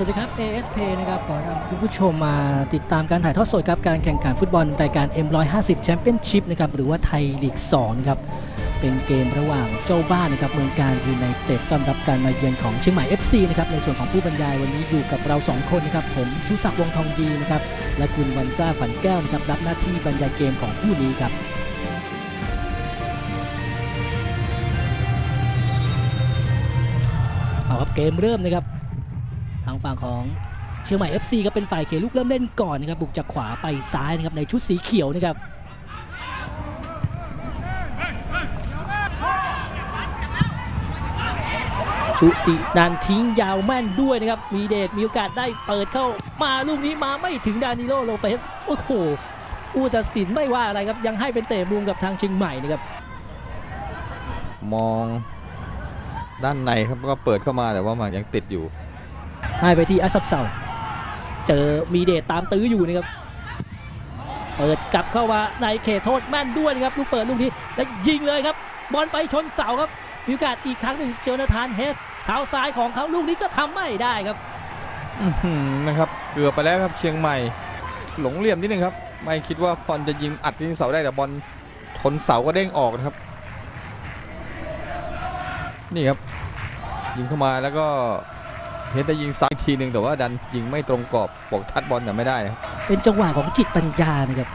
สวัสดีครับ ASP นะครับขอนำคุณผู้ชมมาติดตามการถ่ายทอดสดครับการแข่งขันฟุตบอลรายการ M150 Championship นะครับหรือว่าไทยลีก2นะครับเป็นเกมระหว่างเจ้าบ้านนะครับเมืองการยูไนเต็ดต้อนรับการมาเยือนของเชียงใหม่ FC นะครับในส่วนของผู้บรรยายวันนี้อยู่กับเรา 2 คนนะครับผมชูศักดิ์วงทองดีนะครับและคุณวันกล้าขวัญแก้วนะครับรับหน้าที่บรรยายเกมของคู่นี้ครับเอาครับเกมเริ่มนะครับ ทางฝั่งของเชียงใหม่ FC ก็เป็นฝ่ายเขียลูกเริ่มเล่นก่อนนะครับบุกจากขวาไปซ้ายนะครับในชุดสีเขียวนะครับชุตินันทิ้งยาวแม่นด้วยนะครับ มีเดชมีโอกาสได้เปิดเข้ามาลูกนี้มาไม่ถึงดานิโลโลเปสโอ้โหผู้ตัดสินไม่ว่าอะไรครับ ยังให้เป็นเตะมุมกับทางเชียงใหม่นะครับ มองด้านในครับก็เปิดเข้ามาแต่ว่ามันยังติดอยู่ ให้ไปที่อัสซับเซาเจอมีเดชตามตื้ออยู่นะครับเปิดกลับเข้ามาในเขตโทษแม่นด้วยนะครับลูกเปิดลูกนี้แล้วยิงเลยครับ บอลไปชนเสาครับมีโอกาสอีกครั้งหนึ่งเจอนาธานเฮสเท้าซ้ายของเขาลูกนี้ก็ทำไม่ได้ครับนะครับเกือบไปแล้วครับเชียงใหม่ หลงเหลี่ยมนิดนึงครับ ไม่คิดว่าบอลจะยิงอัดที่เสาได้แต่บอลชนเสาก็เด้งออกนะครับ นี่ครับ ยิงเข้ามาแล้วก็ เห็นได้ยิงซ้ายทีหนึ่งแต่ว่าดันยิงไม่ตรงกรอบปกทัดบอลแต่ไม่ได้นะครับเป็นจังหวะของจิตปัญญานะครับ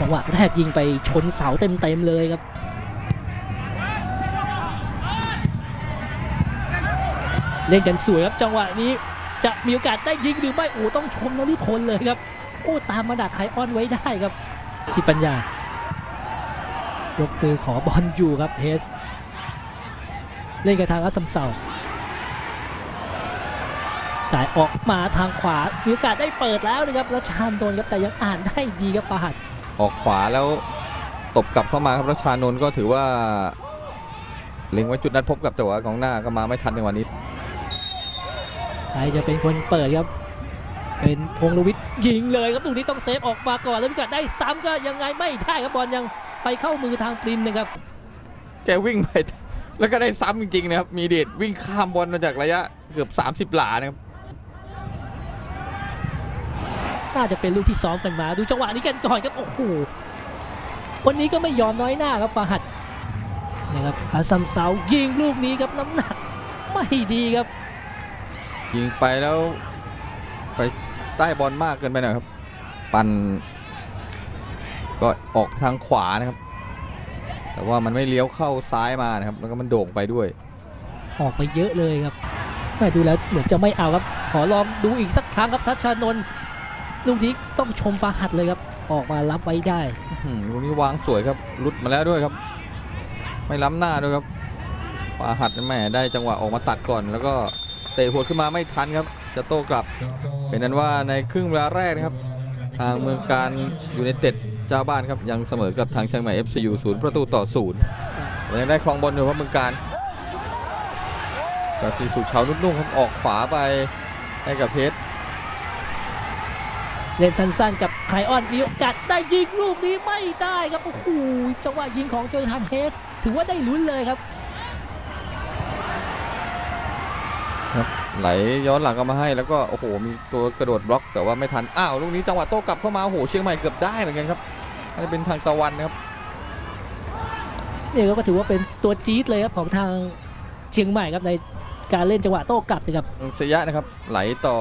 จังหวะแรกยิงไปชนเสาเต็มๆเลยครับ เล่นกันสวยครับจังหวะนี้จะมีโอกาสได้ยิงหรือไม่โอ้ต้องชมนฤพลเลยครับ โอ้ตามมาดักไคออนไว้ได้ครับ จิตปัญญายกมือขอบอลอยู่ครับเฮส เล่นกับทางอัสซัมเซา จ่ายออกมาทางขวา มีโอกาสได้เปิดแล้วนะครับ แล้วชานโดนครับ แต่ยังอ่านได้ดีครับฟาฮัสออกขวาแล้วตบกลับเข้ามาครับรัชชานนท์ก็ถือว่าเล็งไว้จุดนัดพบกับแต่ว่ากองหน้าก็มาไม่ทันในวันนี้ใครจะเป็นคนเปิดครับ เป็นพงษ์ลวิทย์ยิงเลยครับลูกนี้ต้องเซฟออกมาก่อนแล้วมีโอกาสได้ซ้ำก็ยังไงไม่ได้ครับบอลยังไปเข้ามือทางปรินนะครับ แกวิ่งไปแล้วก็ได้ซ้ำจริงๆนะครับ มีเดชวิ่งข้ามบอลมาจากระยะเกือบ 30 หลานะครับ น่าจะเป็นลูกที่ซ้อมกันมา ดูจังหวะนี้กันก่อนครับโอ้โหวันนี้ก็ไม่ยอมน้อยหน้าครับฟาหัดนะครับอาซัมเซายิงลูกนี้ครับน้ำหนักไม่ดีครับ ยิงไปแล้วไปใต้บอลมากเกินไปหน่อยครับ ปันก็ออกทางขวานะครับ แต่ว่ามันไม่เลี้ยวเข้าซ้ายมานะครับ แล้วก็มันโด่งไปด้วย ออกไปเยอะเลยครับแม่ดูแล้วเหมือนจะไม่เอาครับ ขอลองดูอีกสักครั้งครับทัชชานนท์ ลูกนี้ต้องชมฟาหัดเลยครับ ออกมารับไว้ได้ลูกนี้วางสวยครับหลุดมาแล้วด้วยครับ ไม่ล้ำหน้าด้วยครับฟาหัดแหม่ได้จังหวะออกมาตัดก่อน แล้วก็เตะหัวขึ้นมาไม่ทันครับ จะโต้กลับ เป็นนั้นว่าในครึ่งเวลาแรกนะครับ ทางเมืองการอยูไนเต็ดเจ้าบ้านครับยังเสมอกับทางเชียงใหม่ FC อยู่ศูนย์ประตูต่อศูนย์ยังได้ครองบอลอยู่ครับเมืองการก็ที่สุชานุ่มๆครับออกขวาไปให้กับเพชร เล่นสั้นๆกับไคลออนมีโอกาสได้ยิงลูกนี้ไม่ได้ครับโอ้โหจังหวะยิงของเจอร์ทันเฮส ถือว่าได้ลุ้นเลยครับครับไหลย้อนหลังกลับมาให้แล้วก็โอ้โหมีตัวกระโดดบล็อกแต่ว่าไม่ทันอ้าวลูกนี้จังหวะโต้กลับเข้ามาโอ้โหเชียงใหม่เกือบได้เหมือนกันครับน่าจะเป็นทางตะวันนะครับเนี่ยก็ถือว่าเป็นตัวจี๊ดเลยครับของทางเชียงใหม่ครับในการเล่นจังหวะโต้กลับนะครับเซยะนะครับไหลต่อ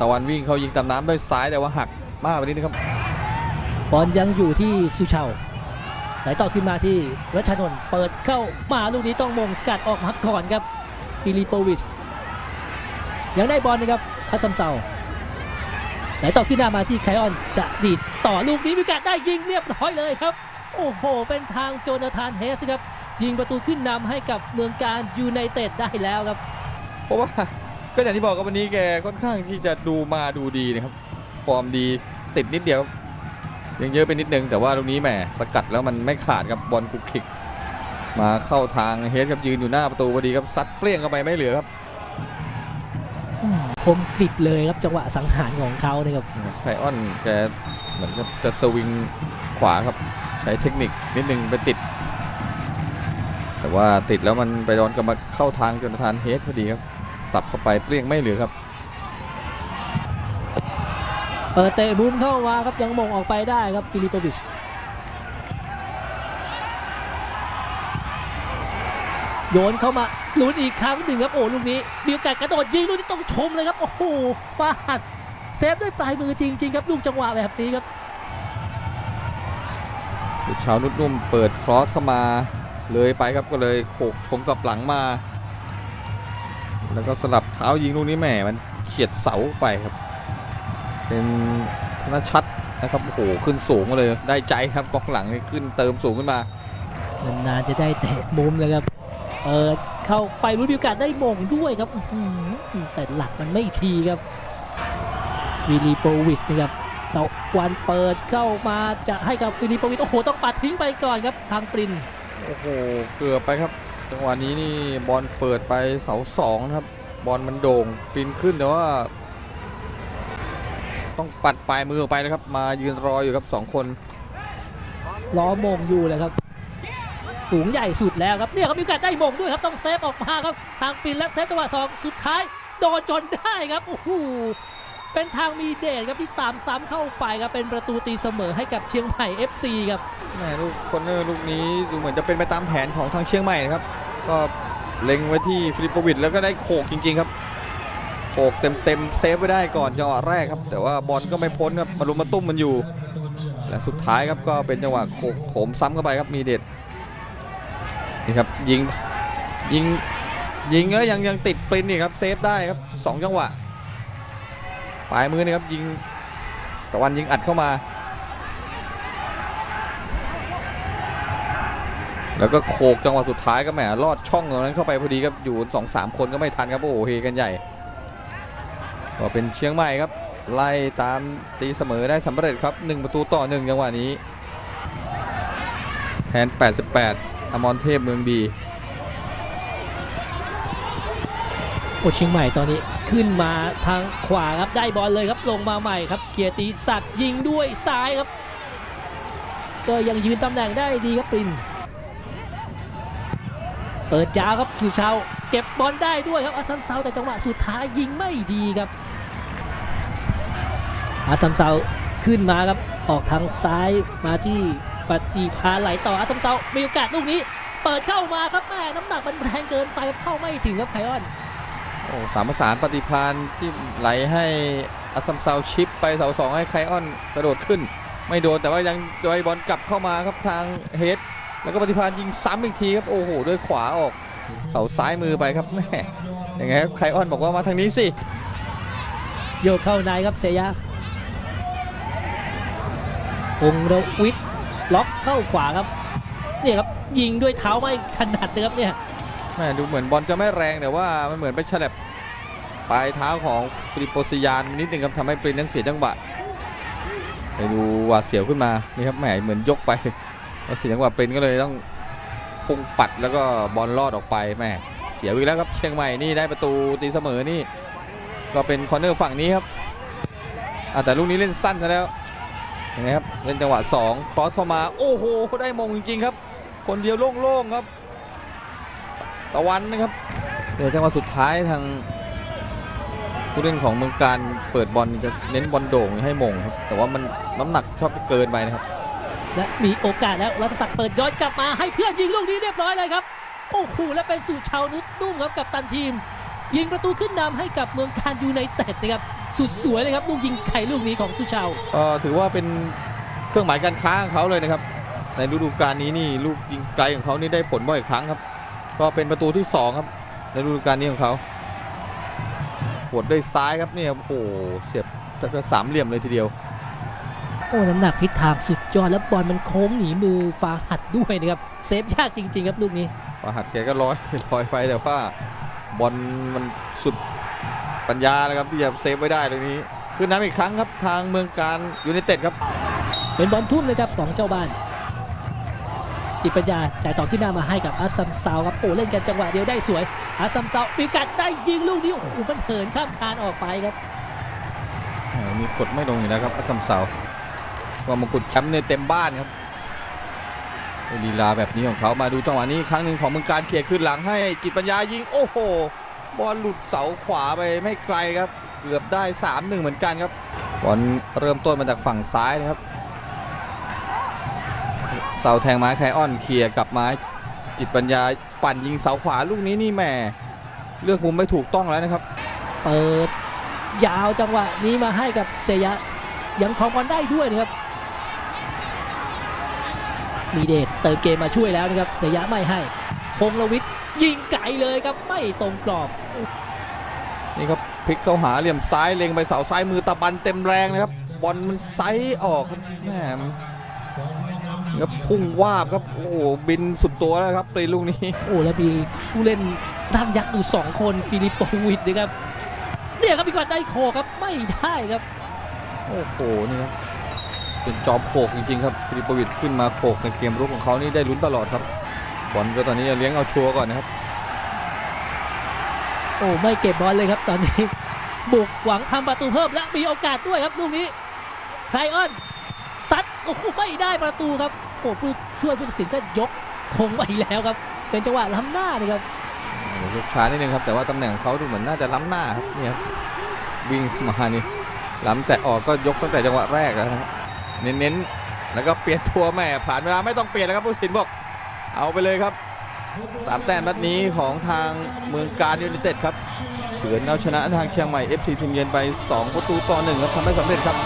ตะวันวิ่งเขายิงตามน้ำด้วยซ้ายแต่ว่าหักมากไปนิดนึงครับบอลยังอยู่ที่ซูเชาไหลต่อขึ้นมาที่รัชนนท์เปิดเข้ามาลูกนี้ต้องมงสกัดออกมาก่อนครับฟิลิปโปวิชยังได้บอลนะครับพัสซัมเซาไหลต่อขึ้นหน้ามาที่ไคออนจะดีดต่อลูกนี้มีโอกาสได้ยิงเรียบร้อยเลยครับ โอ้โห เป็นทางโจนาธานเฮสครับยิงประตูขึ้นนำให้กับเมืองการยูไนเต็ดได้แล้วครับ เพราะว่า ก็อย่างที่บอกกับวันนี้แกค่อนข้างที่จะดูมาดูดีนะครับ ฟอร์มดีติดนิดเดียวครับยังเยอะไปนิดนึงแต่ว่าลูกนี้แหมสกัดแล้วมันไม่ขาดครับบอลคุกคิก มาเข้าทางเฮดครับยืนอยู่หน้าประตูพอดีครับซัดเปรี้ยงเข้าไปไม่เหลือครับอืมคมกริบเลยครับจังหวะสังหารของเขานะครับไคออนแกเหมือนกับจะสวิงขวาครับ ใช้เทคนิคนิดนึงไปติด แต่ว่าติดแล้วมันไปโดนกับมาเข้าทางจนทานเฮดพอดีครับ สับเข้าไปเปรี้ยงไม่เหลือครับเปิดเตะมุมเข้ามาครับยังมงออกไปได้ครับฟิลิปโปวิชโยนเข้ามาลุ้นอีกครั้งหนึ่งครับโอ้ลูกนี้มีโอกาสกระโดดยิงลูกนี้ต้องชมเลยครับโอ้โหฟาหัสเซฟด้วยปลายมือจริง ๆ ครับลูกจังหวะแบบนี้ครับลูกชาวนุดนุ่มเปิดครอสเข้ามาเลยไปครับก็เลยโขกชมกับหลังมา แล้วก็สลับเท้ายิงลูกนี้แหมมันเฉียดเสาไปครับ เป็นธนชัดนะครับโอ้โหขึ้นสูงมาเลยได้ใจครับกองหลังนี่ขึ้นเติมสูงขึ้นมานานๆจะได้เตะมุมเลยครับเปิดเข้าไปรู้มีโอกาสได้มงด้วยครับอื้อหือแต่หลักมันไม่ทีครับฟิลิปโปวิชนะครับตะวันเปิดเข้ามาจะให้กับฟิลิปโปวิชโอ้โหต้องปัดทิ้งไปก่อนครับทางปรินโอ้โหเกือบไปครับ จังหวะนี้นี่บอลเปิดไปเสาสองครับ บอลมันโด่งปีนขึ้นแต่ว่า ต้องปัดปลายมือออกไปนะครับ มายืนรออยู่ครับสองคนล้อมงอยู่เลยครับ สูงใหญ่สุดแล้วครับเนี่ยครับมีโอกาสได้มงด้วยครับต้องเซฟออกมาครับ ทางปรินและเซฟจังหวะสองสุดท้ายโดนจนได้ครับโอ้โห เป็นทางมีเดชครับที่ตามซ้ำเข้าไปครับเป็นประตูตีเสมอให้กับเชียงใหม่ FC ครับแม่ลูกคอนเนอร์ลูกนี้ดูเหมือนจะเป็นไปตามแผนของทางเชียงใหม่นะครับก็เล็งไว้ที่ฟิลิปโปวิชแล้วก็ได้โขกจริงๆครับโขกเต็มๆเซฟไว้ได้ก่อนจังหวะแรกครับ แต่ว่าบอลก็ไม่พ้นครับมารุมมาตุ้มมันอยู่ และสุดท้ายครับก็เป็นจังหวะโขกโถมซ้ำเข้าไปครับมีเด็ดนี่ครับยิงยิงยิงแล้วยังยังติดปรินนี่ครับเซฟได้ครับสองจังหวะ ลายมือนี่ครับยิงตะวันยิงอัดเข้ามา แล้วก็โขกจังหวะสุดท้ายก็แหมลอดช่องตรงนั้นเข้าไปพอดีครับอยู่สองสามคนก็ไม่ทันครับโอ้โหเฮกันใหญ่ก็เป็นเชียงใหม่ครับ ไล่ตามตีเสมอได้สำเร็จครับ1ประตูต่อ1จังหวะนี้ แทน 88 อมรเทพเมืองดีโอเชียงใหม่ตอนนี้ ขึ้นมาทางขวาครับได้บอลเลยครับลงมาใหม่ครับ เกียรติศักดิ์ยิงด้วยซ้ายครับ ก็ยังยืนตำแหน่งได้ดีครับปรินเปิดยาวครับสุชาวเก็บบอลได้ด้วยครับอาซัมเซาแต่จังหวะสุดท้ายยิงไม่ดีครับอาซัมเซาขึ้นมาครับออกทางซ้ายมาที่ปฏิพาไหลต่ออาซัมเซามีโอกาสลูกนี้ เปิดเข้ามาครับแม่น้ำหนักมันแรงเกินไปครับเข้าไม่ถึงครับไคออน โอ้สามประสานปฏิพานที่ไหลให้อัสซัมซาวชิปไปเสาสองให้ไคออนกระโดดขึ้น ไม่โดนแต่ว่ายังโดยบอลกลับเข้ามาครับทางเฮดแล้วก็ปฏิพานยิงซ้ำอีกทีครับโอ้โหด้วยขวาออก เสาซ้ายมือไปครับแม่ยังไงครับไคออนบอกว่ามาทางนี้สิโยกเข้าในครับเซยาองค์รวิทล็อกเข้าขวาครับเนี่ยครับยิงด้วยเท้าไม่ถนัดเลยครับเนี่ย แม่ดูเหมือนบอลจะไม่แรงแต่ว่ามันเหมือนไปฉลับปลายเท้าของฟิลิปโปซิยานนิดนึงครับทำให้ปรินนั้นเสียจังหวะไปดูหวาดเสียวขึ้นมานี่ครับแหมเหมือนยกไปแล้วเสียจังหวะปรินก็เลยต้องพุ่งปัดแล้วก็บอลลอดออกไปแม่เสียอีกแล้วครับเชียงใหม่นี่ได้ประตูตีเสมอนี่ ก็เป็นคอร์เนอร์ฝั่งนี้ครับแต่ลูกนี้เล่นสั้นซะแล้วยังไงครับเล่นจังหวะ 2 ครอสเข้ามา โอ้โห ได้มงจริงๆครับ คนเดียวโล่งๆครับ ตะวันนะครับเดี๋ยวจังหวะสุดท้ายทางผู้เล่นของเมืองการเปิดบอลจะเน้นบอลโด่งให้มงครับแต่ว่ามันน้ำหนักชอบเกินไปนะครับ และมีโอกาสแล้วรัชศักดิ์เปิดย้อนกลับมาให้เพื่อนยิงลูกนี้เรียบร้อยเลยครับโอ้โหและเป็นสุชาวนุชนุ่มครับกับตันทีม ยิงประตูขึ้นนำให้กับเมืองการยูไนเต็ดนะครับสุดสวยเลยครับลูกยิงไข่ลูกนี้ของสุชาวก็ถือว่าเป็นเครื่องหมายการค้าของเขาเลยนะครับในฤดูกาลนี้นี่ลูกยิงไกลของเขานี่ได้ผลบ่อยครั้งครับ ก็เป็นประตูที่สองครับในฤดูกาลนี้ของเขาหัวดด้วยซ้ายครับเนี่ยโอ้โหเสียบแทบจะสามเหลี่ยมเลยทีเดียวโอ้น้ำหนักทิศทางสุดยอดแล้วบอลมันโค้งหนีมือฟาหัดด้วยนะครับเซฟยากจริง ๆ ครับลูกนี้ประหัดแกก็ร้อยลอยไปแต่ว่าบอลมันสุดปัญญาแล้วครับที่จะเซฟไว้ได้ตรงนี้ขึ้นน้ำอีกครั้งครับทางเมืองการยูไนเต็ดครับ เป็นบอลทุ่มเลยครับของเจ้าบ้าน จิตปัญญาจ่ายต่อขึ้นหน้ามาให้กับอาซัมซาวครับโอ้เล่นกันจังหวะเดียวได้สวยอาซัมซาวมีกาสได้ยิงลูกนี้โอ้โหมันเหินข้ามคานออกไปครับมีกดไม่ลงอยู่แล้วครับอัสสัมเสาว่ามงกุฎแชมป์ในยเต็มบ้านครับลีลาแบบนี้ของเขามาดูจังหวะนี้ครั้งหนึ่งของเมืองการเคลียขึ้นหลังให้จิตปัญญายิงโอ้โหบอลหลุดเสาขวาไปไม่ไกลครับ เกือบได้ 3-1 เหมือนกันครับบอลเริ่มต้นมาจากฝั่งซ้ายนะครับ เสาแทงไม้ไคออนเคลียร์กลับไม้จิตปัญญาปั่นยิงเสาขวาลูกนี้นี่แหม่เลือกมุมไม่ถูกต้องแล้วนะครับ เปิดยาวจังหวะนี้มาให้กับเซยะยังครองบอลได้ด้วยนะครับ มีเดชเติมเกมมาช่วยแล้วนะครับเซยะไม่ให้พงษ์ลวิทย์ยิงไกลเลยครับไม่ตรงกรอบนี่ครับพลิกเข้าหาเหลี่ยมซ้ายเล็งไปเสาซ้ายมือตะบันเต็มแรงนะครับบอลมันไซส์ออกครับแหม่มันนี่ ครับพุ่งวาบครับโอ้โหบินสุดตัวแล้วครับปรีลูกนี้ โอ้แล้วมีผู้เล่นร่างยักษ์อยู่สองคนฟิลิปโปวิดนะครับเนี่ยครับพี่กอนได้โคครับไม่ได้ครับ โอ้โหนี่ครับเป็นจอมโขกจริงๆครับฟิลิปโปวิชขึ้นมาโขกในเกมรุกของเขานี่ได้ลุ้นตลอดครับบอลก็ตอนนี้เลี้ยงเอาชัวร์ก่อนนะครับ โอ้ไม่เก็บบอลเลยครับตอนนี้ บุกหวังทำประตูเพิ่มและมีโอกาสด้วยครับลูกนี้ไคลออนซัด โอ้โหไม่ได้ประตูครับโอ้ผู้ช่วยผู้ตัดสินก็ยกธงไปแล้วครับ เป็นจังหวะล้ำหน้าเลยครับยกช้านิดนึงครับแต่ว่าตำแหน่งเขาดูเหมือนน่าจะล้ำหน้าครับเนี่ยครับวิ่งมานี่ล้ำแต่ออกก็ยกตั้งแต่จังหวะแรกแล้วนะครับเน้นๆแล้วก็เปลี่ยนตัวแม่ผ่านเวลาไม่ต้องเปลี่ยนแล้วครับผู้ตัดสินบอกเอาไปเลยครับสามแต้มนัดนี้ของทางเมืองการยูไนเต็ดครับเฉือนเอาชนะทางเชียงใหม่ FC ทีมเยือนไป 2 ประตูต่อหนึ่งครับทำได้สำเร็จครับ